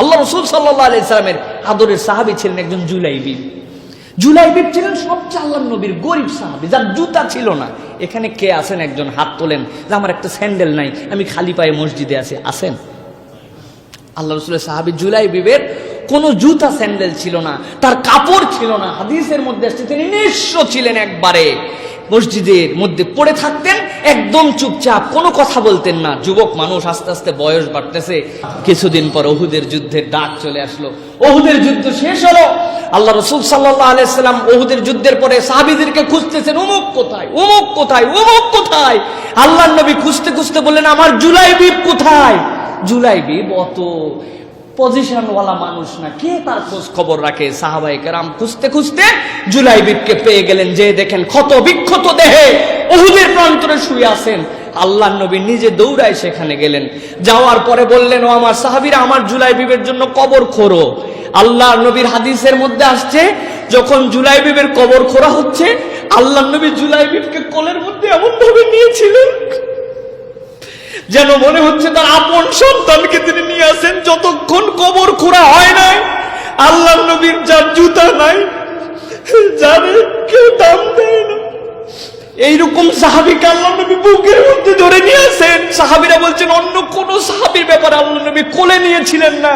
আল্লাহ রসুল সাল্লাহ আলাইসালামের আদরের সাহাবি ছিলেন একজন জুলাইবি। জুলাইবিব ছিলেন সবচেয়ে আল্লাহ নবীর গরিব সাহাবি, যার জুতা ছিল না। এখানে কে আছেন? একজন হাত তোলেন, যে আমার একটা স্যান্ডেল নাই, আমি খালি পায়ে মসজিদে আছি। আসেন আল্লাহ রসুলের সাহাবি জুলাই বিবের কোনো জুতা স্যান্ডেল ছিল না, তার কাপড় ছিল না। হাদিসের মধ্যে আসছে তিনি নিঃস্ব ছিলেন একবারে। মসজিদের মধ্যে পড়ে থাকতেন একদম চুপচাপ, কোনো কথা বলতেন না। যুবক মানুষ আস্তে আস্তে বয়স বাড়তেছে। কিছুদিন পর ওহুদের যুদ্ধের ডাক চলে আসলো। ওহুদের যুদ্ধ শেষ হলো। আল্লাহ রসুল সাল্লাহ আলাইসাল্লাম ওহুদের যুদ্ধের পরে সাহাবিদেরকে খুঁজতেছেন অমুক কোথায়? অমুক কোথায়? অমুক কোথায়? আল্লাহ নবী খুঁজতে খুঁজতে বললেন, আমার জুলাই বিপ কোথায়? জুলাইবিব অত পজিশনওয়ালা মানুষ না। কে তার খোঁজ খবর রাখে? সাহাবাই কেরাম খুঁজতে খুঁজতে জুলাইবিবকে পেয়ে গেলেন। যে দেখেন, ক্ষত বিক্ষত দেহে ওহুদের প্রান্তরে শুয়ে আছেন। আল্লাহ নবী নিজে দৌড়ায় সেখানে গেলেন। যাওয়ার পরে বললেন, ও আমার সাহাবিরা, আমার জুলাইবিবের জন্য কবর খোরো আল্লাহ নবীর হাদিসের মধ্যে আসছে, যখন জুলাইবিবের কবর খোরা হচ্ছে, আল্লাহ নবী জুলাইবিবকে কোলের মধ্যে এমন ভাবে নিয়েছিলেন, যেন মনে হচ্ছে তার আপন সন্তানকে তিনি নিয়ে আসেন, যতক্ষণ কবর খোঁড়া হয় নাই, আল্লাহ নবীর যার জুতা নাই জানে কেউ দাম এইরকম সাহাবিকে আল্লাহ নবী বুকের মধ্যে ধরে নিয়েছেন। সাহাবিরা বলছেন, অন্য কোন সাহাবির ব্যাপারে আল্লাহ নবী কোলে নিয়েছিলেন না।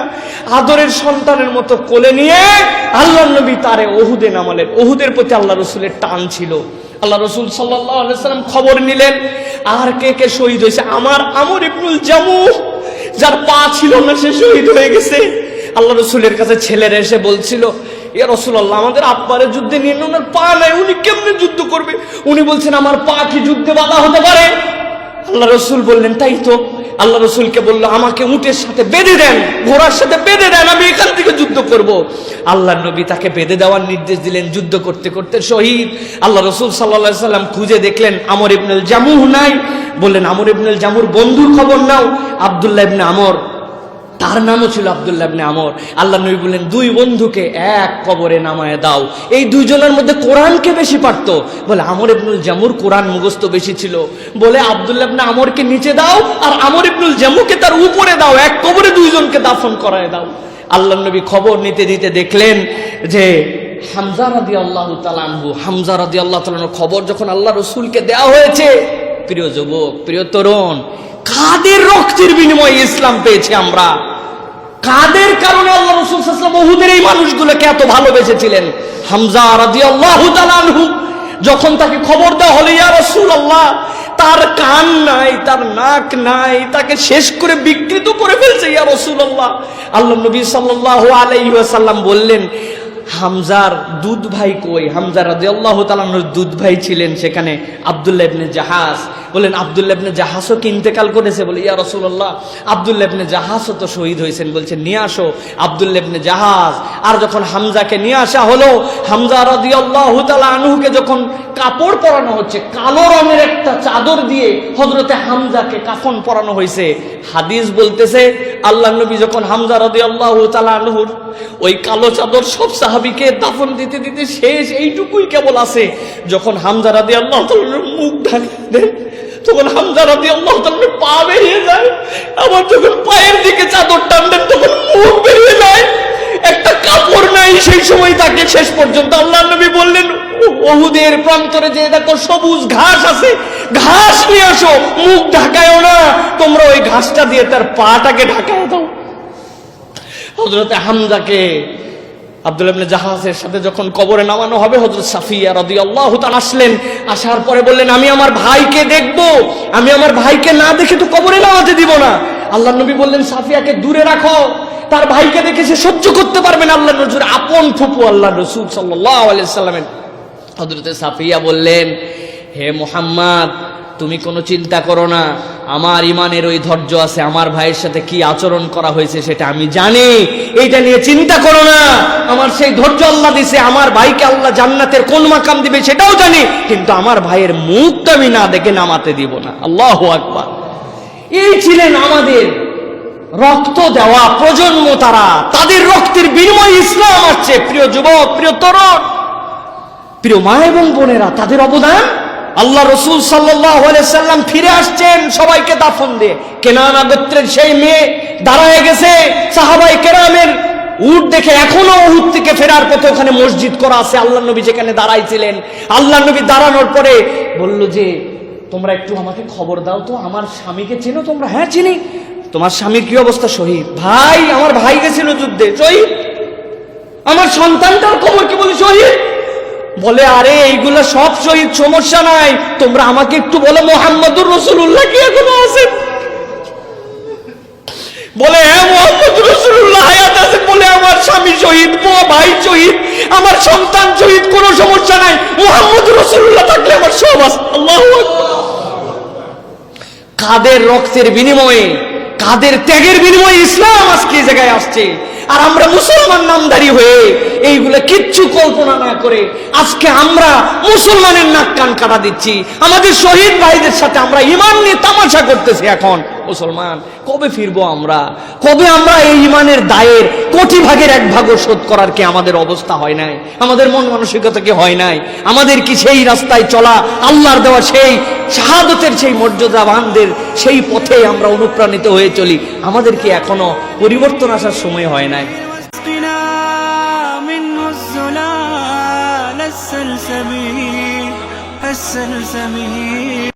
আদরের সন্তানের মতো কোলে নিয়ে আল্লাহ নবী তারে ওহুদে নামালেন। ওহুদের প্রতি আল্লাহ রসুলের টান ছিল। আল্লাহ রসুল সাল্লাম খবর নিলেন, আর কে কে শহীদ হয়েছে? আমার আমর ইবনুল জামু যার পা ছিল না, সে শহীদ হয়ে গেছে। আল্লাহ রসুলের কাছে ছেলেরা এসে বলছিল এ রসুল্লাহ আমাদের আব্বারে যুদ্ধে নিয়ে ওনার পা নাই, উনি কেমনে যুদ্ধ করবে? উনি বলছেন, আমার পা কি যুদ্ধে বাধা হতে পারে? আল্লাহ রসুল বললেন, তাই তো। আল্লাহ রসুলকে বলল, আমাকে উটের সাথে বেঁধে দেন, ঘোড়ার সাথে বেঁধে দেন, আমি এখান থেকে যুদ্ধ করব। আল্লাহ নবী তাকে বেঁধে দেওয়ার নির্দেশ দিলেন, যুদ্ধ করতে করতে শহীদ। আল্লাহ রসুল সাল্লাহ সাল্লাম খুঁজে দেখলেন, আমর ইবনুল জামুহ নাই। বললেন, আমর ইবনুল জামুর বন্ধুর খবর নাও। আবদুল্লাহ ইবনে আমর তার নামও ছিল আবদুল্লাহ ইবনে আমর। আল্লাহ নবী বললেন, দুই বন্ধুকে এক কবরে নামায় দাও। এই দুইজনের মধ্যে কোরআনকে বেশি পারতো। বলে, আমর ইবনুল জামুর কোরআন মুখস্থ বেশি ছিল। বলে, আবদুল্লাহ ইবনে আমরকে নিচে দাও আর আমর ইবনুল জামুকে তার উপরে দাও। এক কবরে দুইজনকে দাফন করায় দাও। আল্লাহ নবী খবর নিতে দিতে দেখলেন যে হামজা রাদি আল্লাহ তালানহু হামজা রাদি আল্লাহ তালানহু খবর যখন আল্লাহ রসুলকে দেওয়া হয়েছে, প্রিয় যুবক, প্রিয় তরুণ, কাদের রক্তের বিনিময়ে ইসলাম পেয়েছি আমরা? কাদের কারণে আল্লাহ রসুল বহুদের এই মানুষগুলোকে এত ভালোবেসেছিলেন? হামজা রাজি আল্লাহ যখন তাকে খবর দেওয়া হলো, ইয়া রসুল আল্লাহ তার কান নাই, তার নাক নাই, তাকে শেষ করে বিকৃত করে ফেলছে, ইয়া রসুল আল্লাহ আল্লাহ নবী সাল্লাহ আলাইসাল্লাম বললেন, হামজার দুধ ভাই কই? হামজা রাজি আল্লাহ তালানোর দুধ ভাই ছিলেন সেখানে আবদুল্লাহ ইবনে জাহাজ বলেন, আবদুল্লাহ ইবনে জাহাজও কি ইন্তেকাল করেছে? বলে, ইয়া রসুল্লাহ আবদুল্লাহ ইবনে জাহাজও তো শহীদ হয়েছেন। বলছে, নিয়ে আসো, আবদুল্লাহ ইবনে জাহাজ আর যখন হামজাকে নিয়ে আসা হলো, হামজা রাজি আল্লাহ আনহুকে যখন কাপড় পরানো হচ্ছে, কালো রঙের একটা চাদর দিয়ে হজরতে হামজাকে কাফন পরানো হয়েছে, হাদিস বলতেছে আল্লাহ নবী যখন হামজা রাজি আল্লাহ আনহুর ওই কালো চাদর সব সাহাবিকে দাফন দিতে দিতে শেষ, এইটুকুই কেবল আছে। যখন হামজা রাদি আল্লাহ মুখ ঢাকা তখন হামজা রাদি আল্লাহ পা বেরিয়ে যায় আবার যখন পায়ের দিকে চাদর টানলেন, তখন মুখ বেরিয়ে যায়। একটা কাপড় নাই, সেই সময় তাকে শেষ পর্যন্ত আল্লাহ নবী বললেন ওহুদের প্রান্তরে যে দেখো সবুজ ঘাস আছে, ঘাস নিয়ে আসো, মুখ ঢাকায়ও না, তোমরা ওই ঘাসটা দিয়ে তার পাটাকে ঢাকায় দাও। হজরতে হামজাকে আব্দুল ইবনে জাহাজের সাথে যখন কবরে নামানো হবে হজরত সাফিয়া রদি আল্লাহ আসলেন। আসার পরে বললেন, আমি আমার ভাইকে দেখব। আমি আমার ভাইকে না দেখে তো কবরে নামাতে দিব না। আল্লাহ নবী বললেন, সাফিয়াকে দূরে রাখো। তার ভাইকে দেখে সে সহ্য করতে পারবে না আল্লাহ নজর আপন ফুপু আল্লাহ রসুল সাল্লাহ আলাইসাল্লামের হজরতে সাফিয়া বললেন, হে মোহাম্মদ, তুমি কোনো চিন্তা করো না। আমার ইমানের ওই ধৈর্য আছে, আমার ভাইয়ের সাথে কি আচরণ করা হয়েছে সেটা আমি জানি। এইটা নিয়ে চিন্তা করো না। আমার সেই ধৈর্য আল্লাহ দিছে, আমার ভাইকে আল্লাহ জান্নাতের কোন মাকাম দিবে সেটাও জানি, কিন্তু আমার ভাইয়ের মুখটা আমি না দেখে নামাতে দিব না। আল্লাহ আকবার। এই ছিলেন আমাদের রক্ত দেওয়া প্রজন্ম তারা। তাদের রক্তের বিনিময়ে ইসলাম আসছে। প্রিয় যুবক, প্রিয় তরুণ, প্রিয় মা এবং বোনেরা, তাদের অবদান আল্লাহ রসুল সাল্লাম ফিরে আসছেন, সবাইকে দাফন দিয়ে। কেনানা গোত্রের সেই মেয়ে দাঁড়ায় গেছে, সাহাবাই কেরামের উট দেখে এখনও উট থেকে ফেরার পথে ওখানে মসজিদ করা আছে। আল্লাহ নবী যেখানে দাঁড়াইছিলেন, আল্লাহ নবী দাঁড়ানোর পরে বলল যে, তোমরা একটু আমাকে খবর দাও তো, আমার স্বামীকে চেনো তোমরা? হ্যাঁ চিনি। তোমার স্বামীর কি অবস্থা শহীদ? ভাই, আমার ভাই গেছিল যুদ্ধে, শহীদ। আমার সন্তানটার খবর কি বলি, শহীদ? বলে, আরে, এইগুলো সব শহীদ, সমস্যা নাই। তোমরা আমাকে একটু বলো, মোহাম্মদুর রসুল্লাহ কি এখনও আছেন? বলে হ্যাঁ মোহাম্মদ রসুল্লাহ আছে। বলে, আমার স্বামী শহীদ মো ভাই শহীদ, আমার সন্তান শহীদ, কোনো সমস্যা নাই। মোহাম্মদ রসুল্লাহ থাকলে আমার সব আছে। কাদের রক্তের বিনিময়ে, কাদের ত্যাগের বিনিময়ে ইসলাম আজকে জায়গায় আসছে? আর আমরা মুসলমান নামদারি হয়ে এইগুলো কিচ্ছু কল্পনা না করে আজকে আমরা মুসলমানের নাক কান কাটা দিচ্ছি। আমাদের শহীদ ভাইদের সাথে আমরা ইমান নিয়ে তামাশা করতেছি এখন। মুসলমান, কবে ফিরবো আমরা? কবে আমরা এই ইমানের দায়ের কোটি ভাগের এক ভাগও শোধ করার কি আমাদের অবস্থা হয় নাই আমাদের মন মানসিকতা কি হয় নাই আমাদের কি সেই রাস্তায় চলা আল্লাহর দেওয়া সেই শাহাদতের সেই মর্যাদাবানদের সেই পথে আমরা অনুপ্রাণিত হয়ে চলি আমাদের কি এখনো পরিবর্তন আসার সময় হয় নাই واسقنا منه الزلال السلسبيل السلسبيل